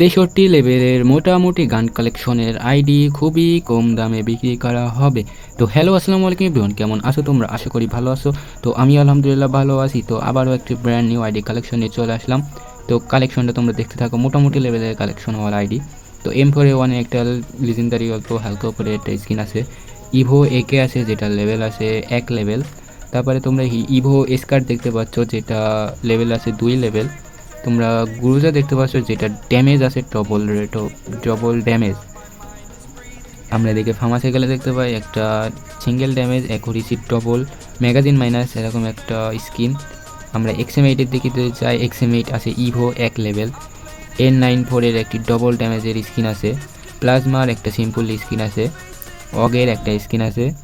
তেষট্টি লেভেলের মোটামুটি গান কালেকশনের আইডি খুবই কম দামে বিক্রি করা হবে। তো হ্যালো আসসালামু আলাইকুম এভরিওয়ান কেমন আছো তোমরা? আশা করি ভালো আছো। তো আমি আলহামদুলিল্লাহ ভালো আছি। তো আবারও একটি ব্র্যান্ড নিউ আইডি কালেকশন নিয়ে চলে আসলাম। তো কালেকশনটা তোমরা দেখতে থাকো। মোটামুটি লেভেলের কালেকশন হওয়ার আইডি তো এম ফোরে ওয়ানে একটা লিজেন্ডারি অল্প হালকা উপরে একটা স্কিন আছে। ইভো একে আছে, যেটা লেভেল আছে এক লেভেল তারপরে তোমরা ইভো স্কার্ট দেখতে পাচ্ছ, যেটা লেভেল আছে দুই লেভেল তোমরা গুরুজা দেখতে পাচ্ছ যেটা ড্যামেজ আছে ডবল রেটো ডবল ড্যামেজ আমরা এদিকে ফার্মাসি গেলে দেখতে পাই একটা single damage accuracy double magazine minus এরকম একটা স্কিন আমরা এক্সএম এইটের দিকে যদি চাই এক্সএম এইট আছে ইভো এক লেভেল এন নাইন ফোরের একটি ডবল ড্যামেজের স্কিন আছে। প্লাজমার একটা সিম্পল স্কিন আছে। অগের একটা স্কিন আছে।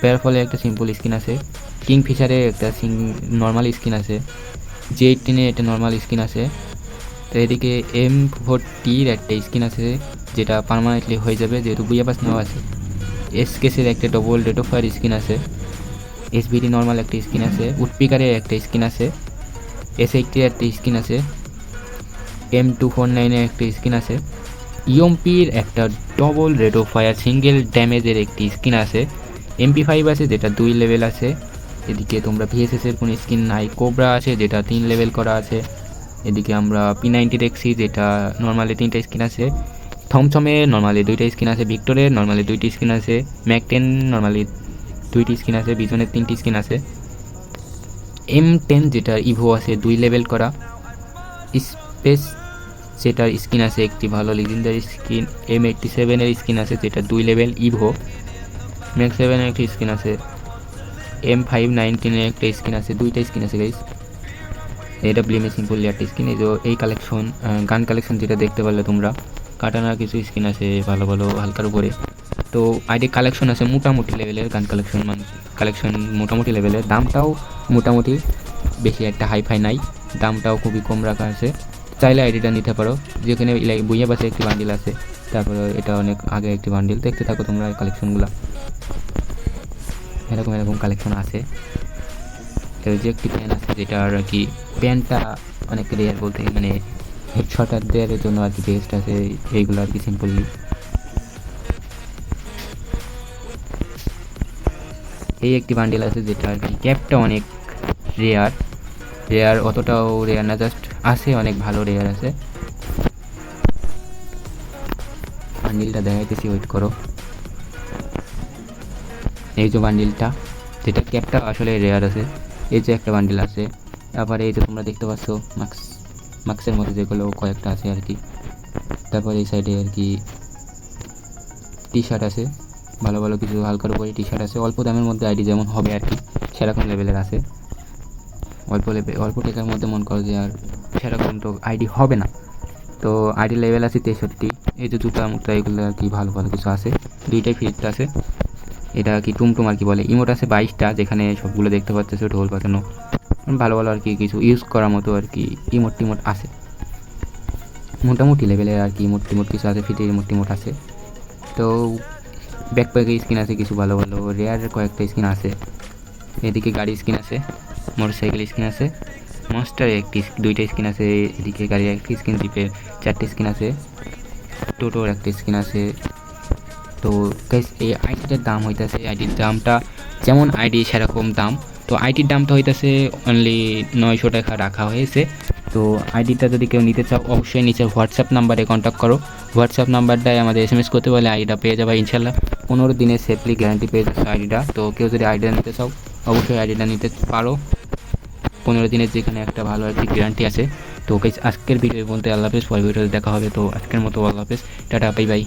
পেয়ারফলের একটা সিম্পল স্কিন আছে। কিং ফিশারের একটা নর্মাল স্কিন আছে। জে এইটিনের একটা নর্মাল স্কিন আছে। তো এদিকে এম ফোরটির একটা স্কিন আছে, যেটা পারমানেন্টলি হয়ে যাবে, যেহেতু বুইয়া পাস নেওয়া আছে। এস কেসের একটা double rate of fire skin আছে। এসবিডি নর্মাল একটা স্কিন আছে। উডপিকারের একটা স্কিন আছে। এস এইটির একটা স্কিন আছে। এম টু ফোর নাইনের একটা স্কিন আছে। ইএমপির একটা double rate of fire single ড্যামেজের একটি স্কিন আছে। এমপি ফাইভ আছে, যেটা দুই লেভেল আছে। এদিকে তোমরা ভিএসএস এর কোনো স্কিন নাই কোবরা আছে যেটা তিন লেভেল করা আছে। এদিকে আমরা পি নাইনটি দেখছি যেটা নর্মালি তিনটা স্কিন আছে। থমথমে নর্মালি দুইটা স্কিন আছে ভিক্টরের নর্মালি দুইটি স্কিন আছে ম্যাক টেন নর্মালি দুইটি স্কিন আছে বিজনের তিনটি স্কিন আছে। এম টেন যেটা ইভো আছে, দুই লেভেল করা। স্পেস যেটার স্কিন আছে একটি ভালো লিজেন্ডারি স্কিন এম এইটটি সেভেনের স্কিন আছে যেটা দুই লেভেল ইভো ম্যাক সেভেনের একটি স্কিন আছে। এম ফাইভ নাইনটিনের একটা স্কিন আছে, দুইটা স্কিন আছে গাইস এটা ব্লিমে সিম্পল একটা স্কিন এই যে এই কালেকশন গান কালেকশন যেটা দেখতে পারলে তোমরা। কাটানার কিছু স্কিন আছে ভালো ভালো, হালকার উপরে। তো আইডি কালেকশন আছে মোটামুটি লেভেলের গান কালেকশন মানে কালেকশন মোটামুটি লেভেলের দামটাও মোটামুটি বেশি, একটা হাই ফাই নাই। দামটাও খুবই কম রাখা আছে। চাইলে আইডিটা নিতে পারো। যেখানে বইয়া পাশে একটি বান্ডিল আছে। তারপরে এটা অনেক আগে একটি বান্ডিল দেখতে থাকো তোমরা কালেকশনগুলো এরকম এরকম কালেকশন আছে। এর যে একটি প্যান আছে যেটা আর কি প্যানটা অনেক রেয়ার বলতে মানে হেডশটার দেওয়ার জন্য আর কি বেস্ট আছে, এইগুলো আর কি সিম্পলি এই একটি বান্ডিল আছে যেটা আর কি ক্যাপটা অনেক রেয়ার রেয়ার অতটাও রেয়ার না জাস্ট আছে, অনেক ভালো রেয়ার আছে। বান্ডিলটা দেখাইতেছি ওয়েট করো। এই যে বান্ডিলটা যেটা ক্যাপটা আসলে রেয়ার আছে, এই যে একটা বান্ডিল আছে, তারপরে এই যে তোমরা দেখতে পাচ্ছ মাক্স মাক্সের মধ্যে যেগুলো কয়েকটা আছে আর কি। তারপরে এই সাইডে আর কি টি শার্ট আছে, ভালো ভালো কিছু হালকার উপরে টি শার্ট আছে, অল্প দামের মধ্যে আইডি যেমন হবে আর কি, সেরকম লেভেলের আছে। অল্প লেভেল অল্প টাকার মধ্যে মন করো যে আর সেরকম তো আইডি হবে না। তো আইডি লেভেল আছে তেষট্টি, এই যে জুতা মুটা এগুলো আর কি ভালো ভালো কিছু আছে, দুইটাই ফিট আছে। এটা কি টুমটুম আর কি বলে? ইমোট আছে বাইশটা, যেখানে সবগুলো দেখতে পাচ্ছ ঢোল পাতানো। ভালো ভালো আর কি কিছু ইউজ করার মতো আর কি ইমোট টিমোট আছে। মোটামুটি লেভেলের আর কি ইমোট টিমোট কিছু আছে ফিটের ইমোট টিমোট আছে। তো ব্যাকপ্যাকের স্কিন আছে কিছু ভালো ভালো রেয়ার কয়েকটা স্কিন আছে। এদিকে গাড়ি স্কিন আছে মোটর সাইকেল স্কিন আছে। মনস্টার একটি দুইটা স্কিন আছে, এদিকে গাড়ির একটি স্কিন জিপের চারটে স্কিন আছে। টোটোর একটা স্কিন আছে। তো এই আইডিটার দাম হইতেছে আইডির দামটা যেমন আইডি সেরকম দাম। তো আইডির দামটা হইতেছে অনলি নয়শো টাকা রাখা হয়েছে। তো আইডিটা যদি কেউ নিতে চাও, অবশ্যই নিচে হোয়াটসঅ্যাপ নাম্বারে কন্ট্যাক্ট করো। হোয়াটসঅ্যাপ নাম্বারটায় আমাদের এস এম এস করতে বলে আইডিটা পেয়ে যাবে ইনশাল্লাহ পনেরো দিনের সেফলি গ্যারান্টি পেয়ে যাচ্ছে আইডিটা তো কেউ যদি আইডিটা নিতে চাও, অবশ্যই আইডিটা নিতে পারো। পনেরো দিনের যেখানে একটা ভালো একটি গ্যারান্টি আছে। তো আজকের ভিডিও বলতে আল্লাহ হাফেজ, পরের ভিডিওতে দেখা হবে। তো আজকের মতো আল্লাহ হাফেজ। Tata bye bye